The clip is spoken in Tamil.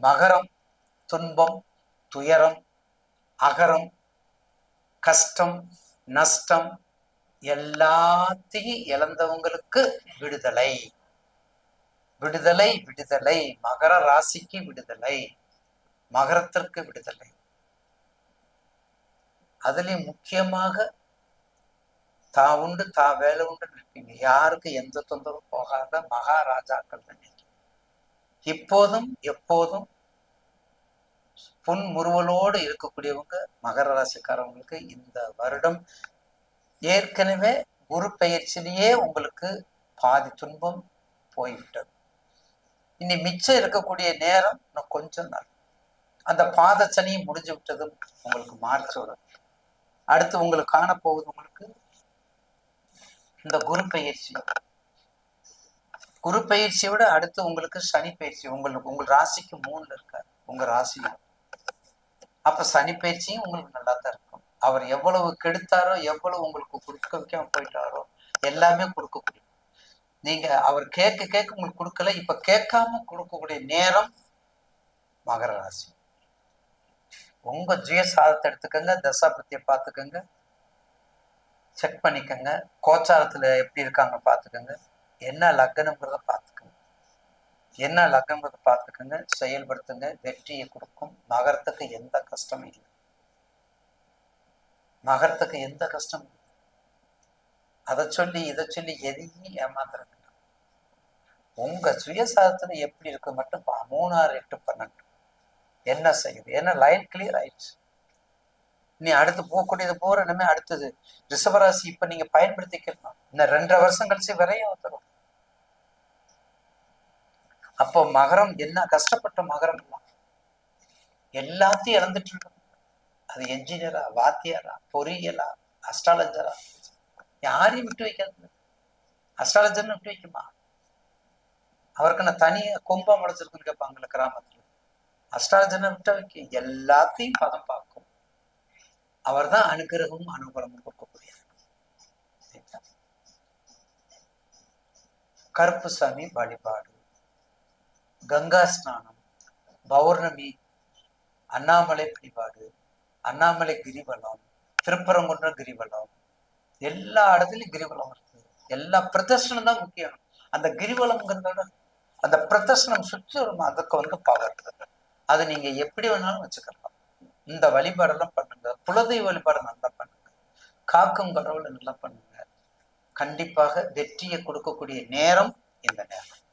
மகரம் துன்பம் துயரம் அகரம் கஷ்டம் நஷ்டம் எல்லாத்தையும் இழந்தவங்களுக்கு விடுதலை. விடுதலை விடுதலை. மகர ராசிக்கு விடுதலை. மகரத்திற்கு விடுதலை. அதுலயும் முக்கியமாக தா உண்டு தா வேலை உண்டு நிற்பீங்க யாருக்கு எந்த தொந்தரவும் போகாத மகாராஜாக்கள் தான் இப்போதும் எப்போதும் புன்முறுவலோடு இருக்கக்கூடியவங்க மகர ராசிக்காரவங்களுக்கு இந்த வருடம் ஏற்கனவே குரு பெயர்ச்சியிலேயே உங்களுக்கு பாதி துன்பம் போய்விட்டது. இனி மிச்சம் இருக்கக்கூடிய நேரம் இன்னும் கொஞ்சம் நாள். அந்த பாத சனியும் முடிஞ்சு விட்டதும் உங்களுக்கு மார்ச்சோட அடுத்து உங்களுக்கு காணப்போவது உங்களுக்கு இந்த குரு பயிற்சி குரு பயிற்சியை விட அடுத்து உங்களுக்கு சனி பயிற்சி உங்களுக்கு உங்கள் ராசிக்கு மூணுல இருக்கார் உங்க ராசியும் அப்ப சனி பயிற்சியும் உங்களுக்கு நல்லா தான் இருக்கும். அவர் எவ்வளவு கெடுத்தாரோ எவ்வளவு உங்களுக்கு கொடுக்க வைக்காம போயிட்டாரோ எல்லாமே கொடுக்கக்கூடிய. நீங்க அவர் கேட்க கேட்க உங்களுக்கு கொடுக்கல இப்ப கேட்காம கொடுக்கக்கூடிய நேரம் மகர ராசி. உங்க ஜெய சாதத்தை எடுத்துக்கோங்க தசாபத்தியை பார்த்துக்கோங்க செக் பண்ணிக்கோங்க கோச்சாரத்துல எப்படி இருக்காங்க பார்த்துக்கங்க. என்ன லக்னம்ங்கிறத பார்த்துக்கோங்க. என்ன லக்னம்ங்கிறத பார்த்துக்கோங்க செயல்படுத்துங்க வெற்றியை கொடுக்கும். மகரத்துக்கு எந்த கஷ்டமும் இல்லை. மகரத்துக்கு எந்த கஷ்டமும் அதை சொல்லி இதை சொல்லி எதையும் ஏமாத்துறது உங்க சுயசாதத்துல எப்படி இருக்கு மட்டும் மூணாறு எட்டு பன்னெண்டு. என்ன செய்யுது? ஏன்னா லைன் கிளியர் ஆயிடுச்சு. நீ அடுத்து போகக்கூடியது போற இனிமே அடுத்தது. ரிஷபராசி இப்ப நீங்க பயன்படுத்திக்கலாம். இன்னும் ரெண்டரை வருஷம் கழிச்சு விரையும் வந்துடும் அப்போ மகரம் என்ன கஷ்டப்பட்ட மகரம் எல்லாத்தையும் இழந்துட்டு இருக்கோம். அது என்ஜினியரா வாத்தியாரா பொறியியலா அஸ்ட்ராலஜரா யாரையும் விட்டு வைக்காது அஸ்ட்ராலஜர்னு விட்டு வைக்குமா? அவருக்கு நான் தனியா கும்பம் முளைச்சிருக்குன்னு கேட்பாங்கல்ல கிராமத்துல. அஸ்ட்ராலஜர்னு விட்டு வைக்க எல்லாத்தையும் பதம் பார்க்கும். அவர் தான் அனுகிரகமும் அனுகூலமும் கொடுக்கக்கூடிய கருப்புசாமி வழிபாடு. கங்கா ஸ்நானம் பௌர்ணமி அண்ணாமலை பிடிபாடு அண்ணாமலை கிரிவலம் திருப்பரங்குன்றம் கிரிவலம். எல்லா இடத்துலயும் கிரிவலம் இருக்கு. எல்லா பிரதர்ஷனம் தான் முக்கியம். அந்த கிரிவலம்ங்கிறதோட அந்த பிரதர்ஷனம் சுற்றி வரும் அதுக்கு வந்து பவர் அது நீங்க எப்படி வேணாலும் வச்சுக்கலாம். இந்த வழிபாடெல்லாம் பண்ணுங்க. குலதெய்வ வழிபாடு நல்லா பண்ணுங்க. காக்கும் கடவுளை நல்லா பண்ணுங்க. கண்டிப்பாக வெற்றியை கொடுக்கக்கூடிய நேரம் இந்த நேரம்.